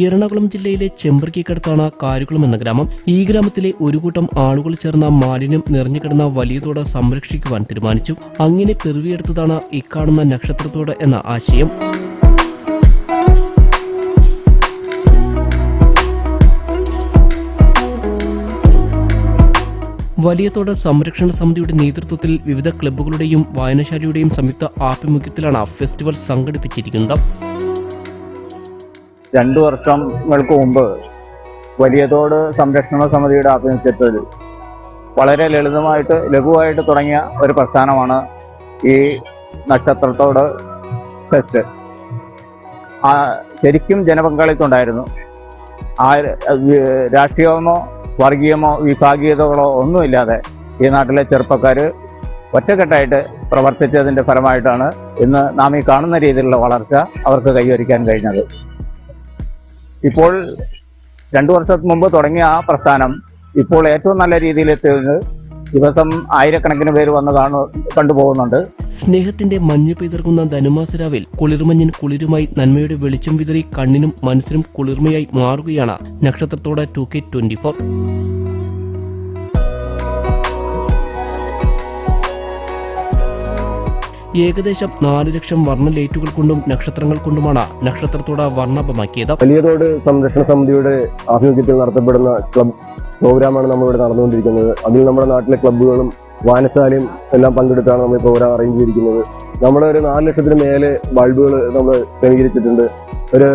എറണാകുളം ജില്ലയിലെ ചെമ്പർക്കിക്കടുത്താണ് കാരുകുളം എന്ന ഗ്രാമം. ഈ ഗ്രാമത്തിലെ ഒരു കൂട്ടം ആളുകൾ ചേർന്ന മാലിന്യം നിറഞ്ഞുകിടന്ന വലിയ തോട് സംരക്ഷിക്കുവാൻ തീരുമാനിച്ചു. അങ്ങനെ പിറവിയെടുത്തതാണ് ഇക്കാണുന്ന നക്ഷത്രത്തോട് എന്ന ആശയം. വലിയതോട് സംരക്ഷണ സമിതിയുടെ നേതൃത്വത്തിൽ വിവിധ ക്ലബ്ബുകളുടെയും വായനശാലയുടെയും സംയുക്ത ആഭിമുഖ്യത്തിലാണ് ഫെസ്റ്റിവൽ സംഘടിപ്പിച്ചിരിക്കുന്നത്. രണ്ടു വർഷങ്ങൾക്ക് മുമ്പ് വലിയതോട് സംരക്ഷണ സമിതിയുടെ ആഭിമുഖ്യത്തിൽ വളരെ ലളിതമായിട്ട് ലഘുവായിട്ട് തുടങ്ങിയ ഒരു പ്രസ്ഥാനമാണ് ഈ നക്ഷത്രത്തോട് ഫെസ്റ്റ്. ശരിക്കും ജനപങ്കാളിത്തമുണ്ടായിരുന്നു. ആ രാഷ്ട്രീയമോ വർഗീയമോ വിഭാഗീയതകളോ ഒന്നുമില്ലാതെ ഈ നാട്ടിലെ ചെറുപ്പക്കാർ ഒറ്റക്കെട്ടായിട്ട് പ്രവർത്തിച്ചതിന്റെ ഫലമായിട്ടാണ് ഇന്ന് നാം ഈ കാണുന്ന രീതിയിലുള്ള വളർച്ച അവർക്ക് കൈവരിക്കാൻ കഴിഞ്ഞത്. ഇപ്പോൾ രണ്ടു വർഷത്തിന് മുമ്പ് തുടങ്ങിയ ആ പ്രസ്ഥാനം ഇപ്പോൾ ഏറ്റവും നല്ല രീതിയിൽ എത്തിയത് ദിവസം ആയിരക്കണക്കിന് പേര് വന്ന് കാണു കണ്ടുപോകുന്നുണ്ട്. സ്നേഹത്തിന്റെ മഞ്ഞ് പിതർക്കുന്ന ധനുമാസരാവിൽ കുളിർമഞ്ഞിൻ കുളിരുമായി നന്മയുടെ വെളിച്ചം വിതറി കണ്ണിനും മനസ്സിനും കുളിർമയായി മാറുകയാണ് നക്ഷത്രത്തോടെ ടു കെ ട്വന്റി ഫോർ. ഏകദേശം നാല് ലക്ഷം വർണ ലൈറ്റുകൾ കൊണ്ടും നക്ഷത്രങ്ങൾ കൊണ്ടുമാണ് നക്ഷത്രത്തോട് വർണപമാക്കിയത് വലിയതോട് സംരക്ഷണ സമിതിയുടെ ആഭിമുഖ്യത്തിൽ നടത്തപ്പെടുന്ന ക്ലബ് പ്രോഗ്രാമാണ് നമ്മളിവിടെ നടന്നുകൊണ്ടിരിക്കുന്നത്. അതിൽ നമ്മുടെ നാട്ടിലെ ക്ലബ്ബുകളും വായനശാലയും എല്ലാം പങ്കെടുത്താണ് നമ്മൾ പ്രോഗ്രാം അറേഞ്ച് ചെയ്തിരിക്കുന്നത്. നമ്മുടെ ഒരു നാല് ലക്ഷത്തിന് മേലെ ബൾബുകൾ നമ്മൾ ക്രമീകരിച്ചിട്ടുണ്ട്. ഒരു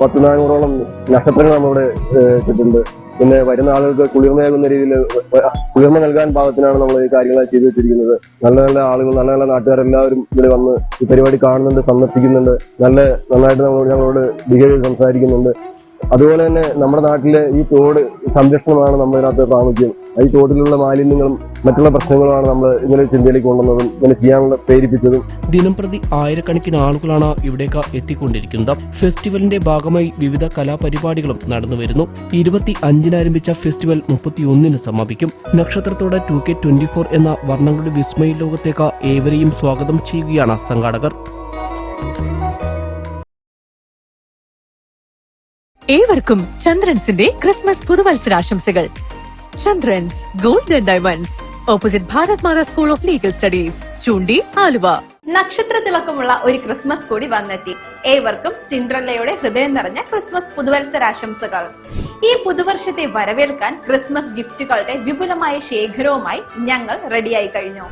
പത്ത് നാനൂറോളം നക്ഷത്രങ്ങൾ നമ്മളിവിടെ ഇട്ടിട്ടുണ്ട്. പിന്നെ വരുന്ന ആളുകൾക്ക് കുളിർമയാകുന്ന രീതിയിൽ കുളിർമ നൽകാൻ ഭാഗത്തിനാണ് നമ്മൾ ഈ കാര്യങ്ങൾ ചെയ്തു വെച്ചിരിക്കുന്നത്. നല്ല നല്ല ആളുകൾ നല്ല നല്ല നാട്ടുകാരെല്ലാവരും ഇവിടെ വന്ന് ഈ പരിപാടി കാണുന്നുണ്ട് സന്ദർശിക്കുന്നുണ്ട്. നല്ല നന്നായിട്ട് നമ്മൾ ഞങ്ങളോട് ബിഹേവ് സംസാരിക്കുന്നുണ്ട്. അതുപോലെ തന്നെ നമ്മുടെ നാട്ടിലെ ഈ തോട് സംരക്ഷണമാണ് നമ്മളതിനകത്ത് പ്രാമുഖ്യം. ഈ തോട്ടിലുള്ള മാലിന്യങ്ങളും മറ്റുള്ള പ്രശ്നങ്ങളുമാണ് നമ്മൾ ഇങ്ങനെ ചിന്തയിലേക്ക് കൊണ്ടുവന്നതും ഇങ്ങനെ ചെയ്യാനുള്ള പ്രേരിപ്പിച്ചതും. ദിനംപ്രതി ആയിരക്കണക്കിന് ആളുകളാണ് ഇവിടേക്ക് എത്തിക്കൊണ്ടിരിക്കുന്നത്. ഫെസ്റ്റിവലിന്റെ ഭാഗമായി വിവിധ കലാപരിപാടികളും നടന്നുവരുന്നു ഇരുപത്തി അഞ്ചിന് ആരംഭിച്ച ഫെസ്റ്റിവൽ മുപ്പത്തിയൊന്നിന് സമാപിക്കും. നക്ഷത്രത്തോടെ ടു കെ ട്വന്റി ഫോർ എന്ന വർണങ്ങളുടെ വിസ്മയ ലോകത്തേക്ക് ഏവരെയും സ്വാഗതം ചെയ്യുകയാണ് സംഘാടകർ. ഏവർക്കും ചന്ദ്രൻസിന്റെ Christmas പുതുവത്സരാശംസകൾ. Chandrans gold and diamonds opposite Bharat Mata school of legal studies Choondi Aluva നക്ഷത്ര തിളക്കമുള്ള ഒരു ക്രിസ്മസ് കൂടി വന്നെത്തി. ഏവർക്കും സിൻഡ്രല്ലയുടെ ഹൃദയം നിറഞ്ഞ ക്രിസ്മസ് പുതുവത്സരാശംസകൾ. ഈ പുതുവർഷത്തെ വരവേൽക്കാൻ ക്രിസ്മസ് ഗിഫ്റ്റുകളുടെ വിപുലമായ ശേഖരവുമായി ഞങ്ങൾ റെഡിയായി കഴിഞ്ഞു.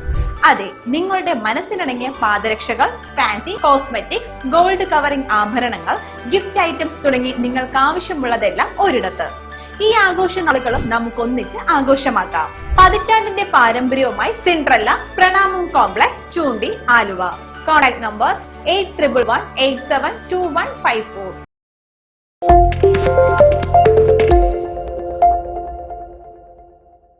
അതെ നിങ്ങളുടെ മനസ്സിനടങ്ങിയ പാദരക്ഷകൾ ഫാൻസി കോസ്മെറ്റിക്സ് ഗോൾഡ് കവറിംഗ് ആഭരണങ്ങൾ ഗിഫ്റ്റ് ഐറ്റംസ് തുടങ്ങി നിങ്ങൾക്ക് ആവശ്യമുള്ളതെല്ലാം ഒരിടത്ത്. ഈ ആഘോഷ നാളുകളും നമുക്കൊന്നിച്ച് ആഘോഷമാക്കാം. പതിറ്റാണ്ടിന്റെ പാരമ്പര്യവുമായി Cinderella Pranamam complex Choondi Aluva. Contact number eight one eight seven two one five four.